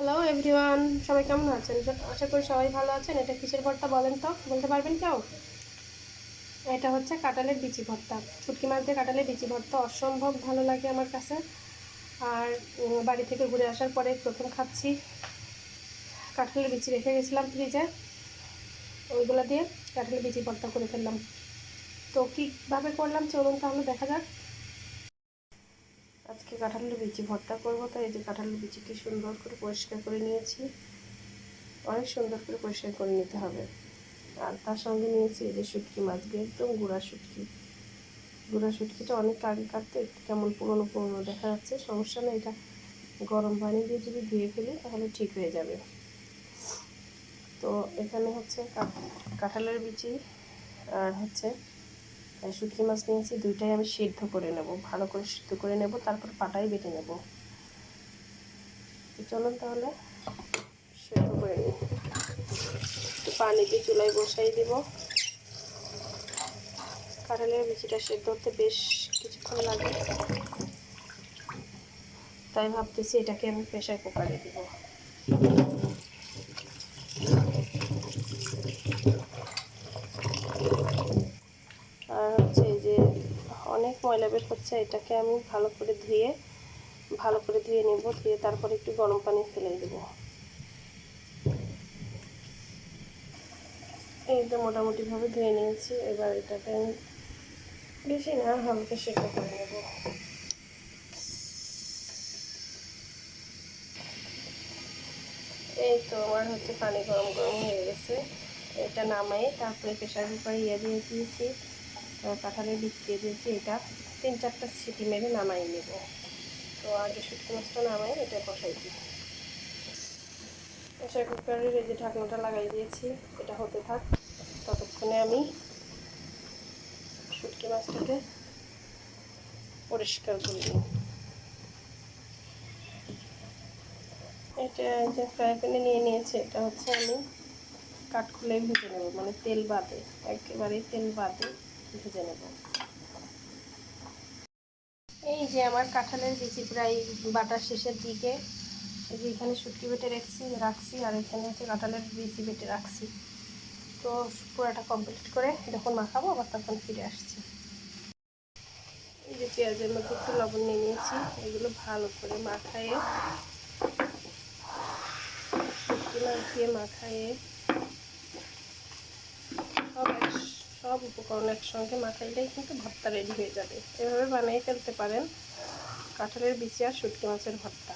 Hello everyone সবাই কেমন আছেন? আশা করি সবাই ভালো আছেন। এটা কিসের ভর্তা বলেন তো? বলতে পারবেন কেউ? এটা হচ্ছে কাঁঠালের বিচি ভর্তা। শুটকি মাছ দিয়ে কাঁঠালের বিচি ভর্তা অসম্ভব ভালো লাগে আমার কাছে। আর বাড়ি থেকে ঘুরে আসার পরে প্রথম খাচ্ছি কাঁঠালের বিচি। রেখে গেছিলাম ফ্রিজে। ওইগুলো দিয়ে কাঁঠালের বিচি ভর্তা করে ফেললাম। তো কীভাবে করলাম চলুন তাহলে দেখা যাক। আজকে কাঁঠালের বিচি ভর্তা করব, তাই এই যে কাঁঠালের বিচিটি সুন্দর করে পরিষ্কার করে নিয়েছি। অনেক সুন্দর করে পরিষ্কার করে নিতে হবে। আর তার সঙ্গে নিয়েছি এই যে শুটকি মাছ একদম গুঁড়া শুটকি। গুঁড়া শুটকিটা অনেক আগে কাটতে, একটু কেমন পুরনো পুরনো দেখা যাচ্ছে, সমস্যা নেই, এটা গরম পানি দিয়ে যদি ধুয়ে ফেলি তাহলে ঠিক হয়ে যাবে। তো এখানে হচ্ছে কাঁঠালের বিচি আর হচ্ছে শুটকি মাছ নিয়েছি, দুইটাই আমি সিদ্ধ করে নেব। ভালো করে সিদ্ধ করে নেব, তারপর পাটাই বেটে নেব। চলুন তাহলে, সিদ্ধ করে নিই। পানিতে চুলায় বসাই দিব। কাঁঠালের বিচিটা সেদ্ধ হতে বেশ কিছুক্ষণ লাগে। তাই ভাবতেছি এটাকে আমি প্রেশার কুকারে দিব আর হচ্ছে এই যে অনেক ময়লা বের হচ্ছে, এটাকে আমি ভালো করে ধুয়ে, ভালো করে ধুয়ে নেব, ধুয়ে তারপরে একটু গরম পানি ফেলে দেব। এই তো মোটামুটিভাবে ধুয়ে নিয়েছি, এবার এটাকে আমি বেশি না, হালকা সেদ্ধ করে নেব। এই তো আমার হচ্ছে পানি গরম গরম হয়ে গেছে, এটা নামাই তারপরে প্রেশার কুকারে ইয়ে দিয়ে দিয়েছি। কাঁঠালের বীজ দিয়ে দিয়েছি এটা। তিন চারটা সিটি মেরে নামাই নেব। তো আগে শুটকি মাছটা নামাই, এটা কষাই দিই। প্রেশার কুকারের এই যে ঢাকনাটা লাগাই দিয়েছি, এটা হতে থাক। ততক্ষণে আমি শুটকি মাছটাকে পরিষ্কার করে নিই। এটা যে ফ্রাই প্যানে নিয়ে নিয়েছে, এটা হচ্ছে আমি কাঠখুলে ভেজে নেব মানে তেল বাদে একেবারেই তেল বাদে। ভেজে নেব। এই যে আমার কাঁঠালের বিচি প্রায় বাটার শেষের দিকে। এই যে এখানে শুটকি বেটে রাখছি রাখছি, আর এখানে হচ্ছে কাঁঠালের বিচি বেটে রাখছি। তো পুরোটা কমপ্লিট করে যখন মাখাবো আবার তখন ফিরে আসছি। এই যে পেঁয়াজের মধ্যে একটু লবণ নিয়ে নিয়েছি, এগুলো ভালো করে মাখায়ে, শুটকি মাখায়ে সব এক- সব উপকরণ একসঙ্গে মাখাইলেই কিন্তু ভর্তা রেডি হয়ে যাবে। এভাবে বানিয়ে ফেলতে পারেন কাঁঠালের বিচি আর শুটকি মাছের ভর্তা।